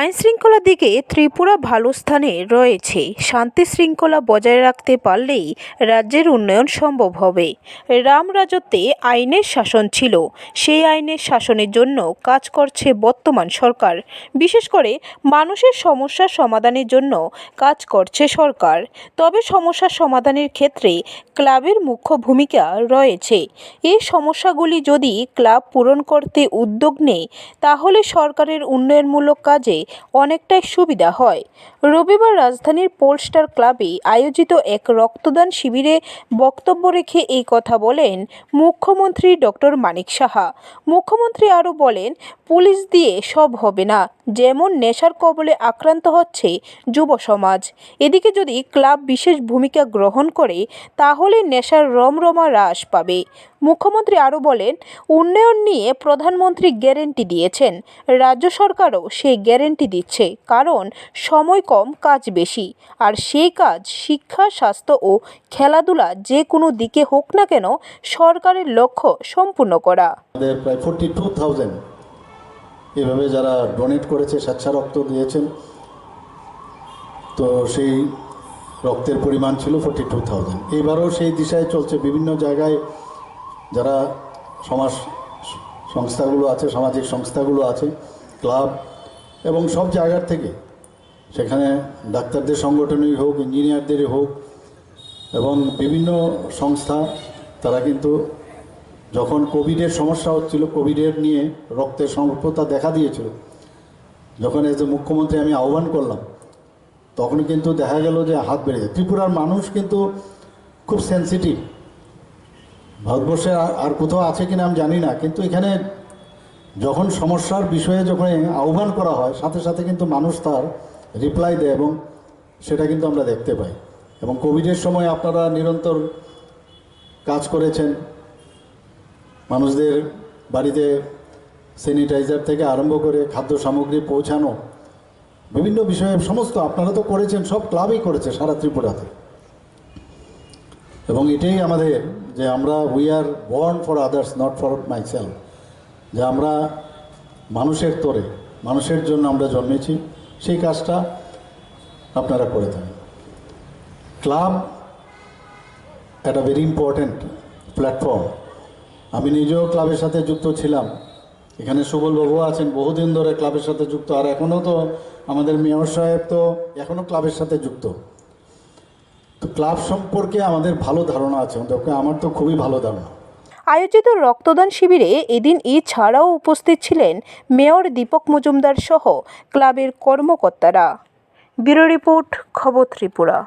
আইনশৃঙ্খলার দিকে ত্রিপুরা ভালো স্থানে রয়েছে। শান্তি শৃঙ্খলা বজায় রাখতে পারলেই রাজ্যের উন্নয়ন সম্ভব হবে। রাম রাজত্বে আইনের শাসন ছিল। সেই আইনের শাসনের জন্য কাজ করছে বর্তমান সরকার। বিশেষ করে মানুষের সমস্যা সমাধানের জন্য কাজ করছে সরকার। তবে সমস্যা সমাধানের ক্ষেত্রে ক্লাবের মুখ্য ভূমিকা রয়েছে। এই সমস্যাগুলি যদি ক্লাব পূরণ করতে উদ্যোগ নেয়, তাহলে সরকারের উন্নয়নমূলক কাজে অনেকটাই সুবিধা হয়। রবিবার রাজধানীর পোলস্টার ক্লাবে আয়োজিত এক রক্তদান শিবিরে বক্তব্য রেখে এই কথা বলেন মুখ্যমন্ত্রী ডক্টর মানিক সাহা। মুখ্যমন্ত্রী আরও বলেন, পুলিশ দিয়ে সব হবে না। যেমন নেশার কবলে আক্রান্ত হচ্ছে যুব সমাজ। এদিকে যদি ক্লাব বিশেষ ভূমিকা গ্রহণ করে, তাহলে নেশার রমরমা হ্রাস পাবে। মুখ্যমন্ত্রী আরও বলেন, উন্নয়ন নিয়ে প্রধানমন্ত্রী গ্যারেন্টি দিয়েছেন। রাজ্য সরকারও সেই গ্যারেন্টি দিচ্ছে, কারণ সময় কম, কাজ বেশি। আর সেই কাজ শিক্ষা, স্বাস্থ্য ও খেলাধুলা যে কোনো দিকে হোক না কেন, সরকারের লক্ষ্য সম্পূর্ণ করা। প্রায় এভাবে যারা ডোনেট করেছে স্বেচ্ছা রক্ত দিয়েছেন, তো সেই রক্তের পরিমাণ ছিল ফোর্টি টু থাউজেন্ড এইবারও সেই দিশায় চলছে। বিভিন্ন জায়গায় যারা সমাজ সংস্থাগুলো আছে, সামাজিক সংস্থাগুলো আছে, ক্লাব এবং সব জায়গার থেকে, সেখানে ডাক্তারদের সংগঠনই হোক, ইঞ্জিনিয়ারদেরই হোক এবং বিভিন্ন সংস্থা, তারা কিন্তু যখন কোভিডের সমস্যা হচ্ছিল, কোভিডের নিয়ে রক্তের স্বল্পতা দেখা দিয়েছিল, যখন এজ এ মুখ্যমন্ত্রী আমি আহ্বান করলাম তখন কিন্তু দেখা গেল যে হাত বেড়ে যায়। ত্রিপুরার মানুষ কিন্তু খুব সেন্সিটিভ ভারতবর্ষে আর- কোথাও আছে কিনা আমি জানি না, কিন্তু এখানে যখন সমস্যার বিষয়ে যখন আহ্বান করা হয়, সাথে সাথে কিন্তু মানুষ তার রিপ্লাই দেয় এবং সেটা কিন্তু আমরা দেখতে পাই। এবং কোভিডের সময় আপনারা নিরন্তর কাজ করেছেন মানুষদের বাড়িতে স্যানিটাইজার থেকে আরম্ভ করে খাদ্য সামগ্রী পৌঁছানো, বিভিন্ন বিষয়ে সমস্ত আপনারা তো করেছেন, সব ক্লাবই করেছে সারা ত্রিপুরাতে। এবং এটাই আমাদের যে আমরা we are born for others not for myself যে আমরা মানুষের তরে, মানুষের জন্য আমরা জন্মেছি, সেই কাজটা আপনারা করে থাকেন। ক্লাব একটা ভেরি ইম্পর্ট্যান্ট প্ল্যাটফর্ম আমি নিজেও ক্লাবের সাথে যুক্ত ছিলাম। এখানে সুবলবাবু আছেন, বহুদিন ধরে ক্লাবের সাথে যুক্ত। আর এখনও তো আমাদের মেয়র সাহেব তো এখনও ক্লাবের সাথে যুক্ত। তো ক্লাব সম্পর্কে আমাদের ভালো ধারণা আছে আমার তো খুবই ভালো ধারণা। আয়োজিত রক্তদান শিবিরে এদিন এছাড়াও উপস্থিত ছিলেন মেয়র দীপক মজুমদার সহ ক্লাবের কর্মকর্তারা। ব্যুরো রিপোর্ট, খবর ত্রিপুরা।